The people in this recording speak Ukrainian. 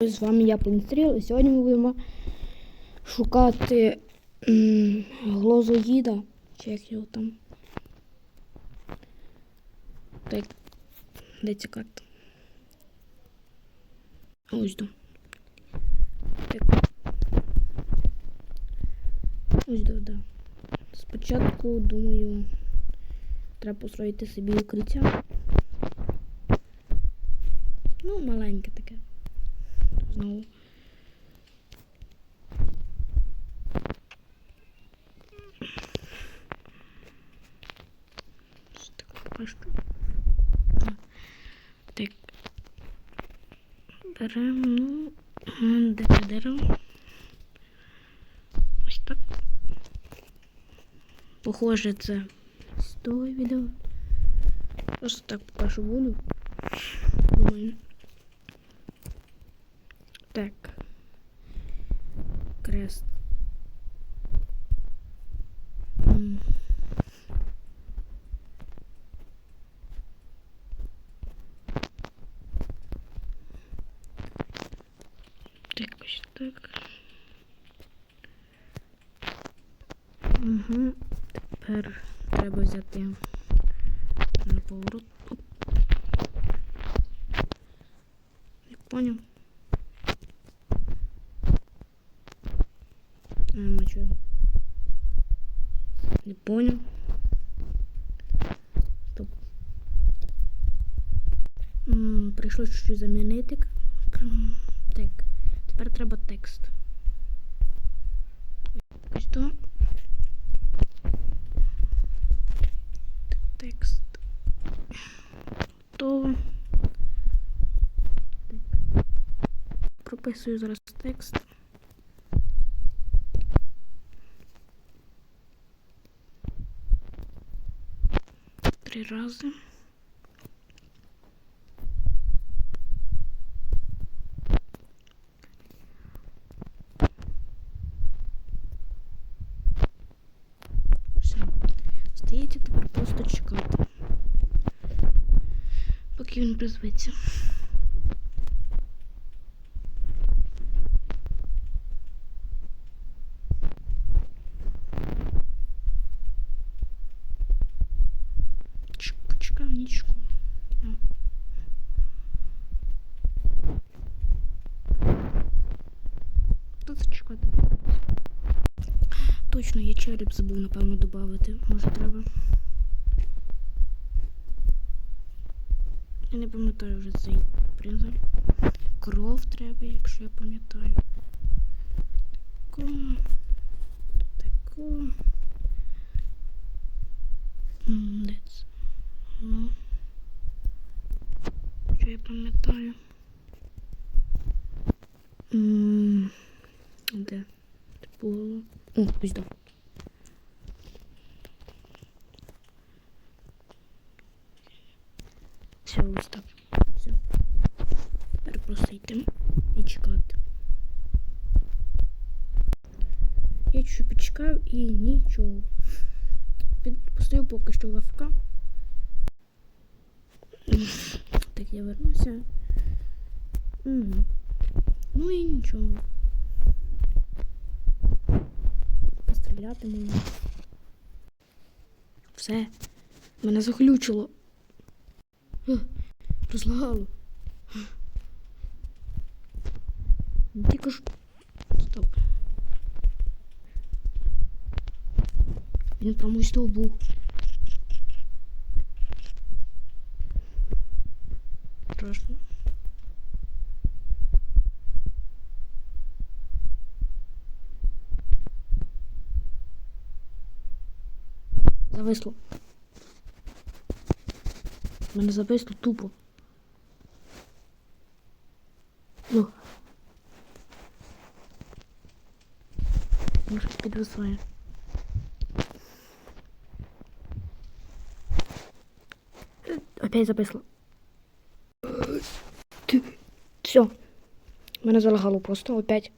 З вами я Пенстріл, і сьогодні ми будемо шукати глозоїда, чи як його там. Так, де ця карта? Ось до. Так. Ось до, да. Спочатку, думаю, треба построїти собі укриття. Ну, маленьке таке. Що таке поки що? А, Так. Беремо, ну, де дерево? Ось так. Похоже, це з відео. Просто так поки що буду. Думаю. Так. Крест. Так, ось так. Угу. Тепер треба взяти на поворот. Оп. Я поняв. А, чого? Не понял. Стоп. М, Прийшлось щось замінити. Крм, Так. Тепер треба текст. Ось то. Текст. Готово. Так. Прописую зараз текст. Три рази. Все. Стається тепер просто чекати. Поки він призветься. Точно, я череп забув, напевно, додати. Може треба. Я не пам'ятаю вже цей принцип. Кров треба, якщо я пам'ятаю. Таку. Таку. Де? Ну. Що я пам'ятаю? Де? Було. О, ось Все, ось. Все. Тепер просто йти і чекати. Я чуть почекав і нічого. Постою поки що в АФК. Так, я вернуся. Ну і нічого. Постріляти можна. Все. Мене заглючило. Розлагало. Тільки ж. Стоп. Він прямо ось того був. Страшно. Зависло. Мене зависло тупо. Ну. Може підвисає. Опять зависло. Все. Мене залагало просто опять.